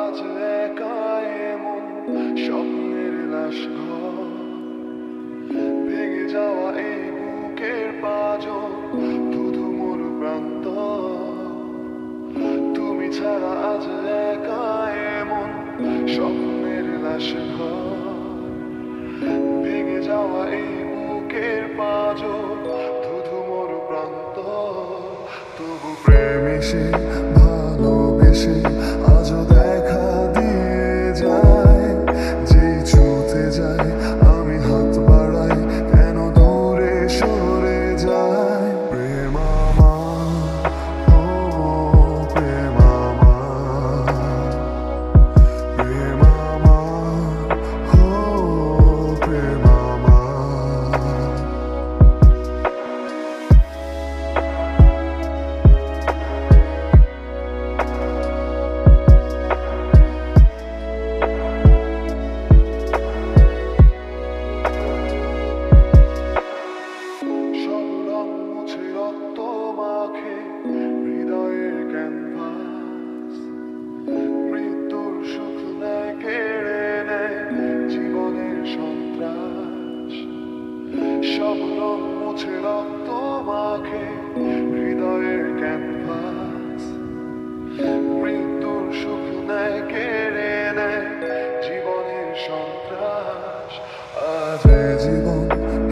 আজ একা এমন স্বপ্নের লাশ ঘর। ভেঙে যাওয়া এই বুকের পাঁজর, শুধু মোর প্রান্ত। তুমি ছাড়া আজ একা এমন স্বপ্নের লাশ ঘর। ভেঙে যাওয়া এই বুকের পাঁজর, শুধু মোর প্রান্ত। তবু প্রেমিসে ভালোবেসে সব রং মুছে রক্ত মাখে হৃদয়ের ক্যানভাস মৃত্যুর সুখ কেড়ে নেয় জীবনের সন্ত্রাস আজ জীবন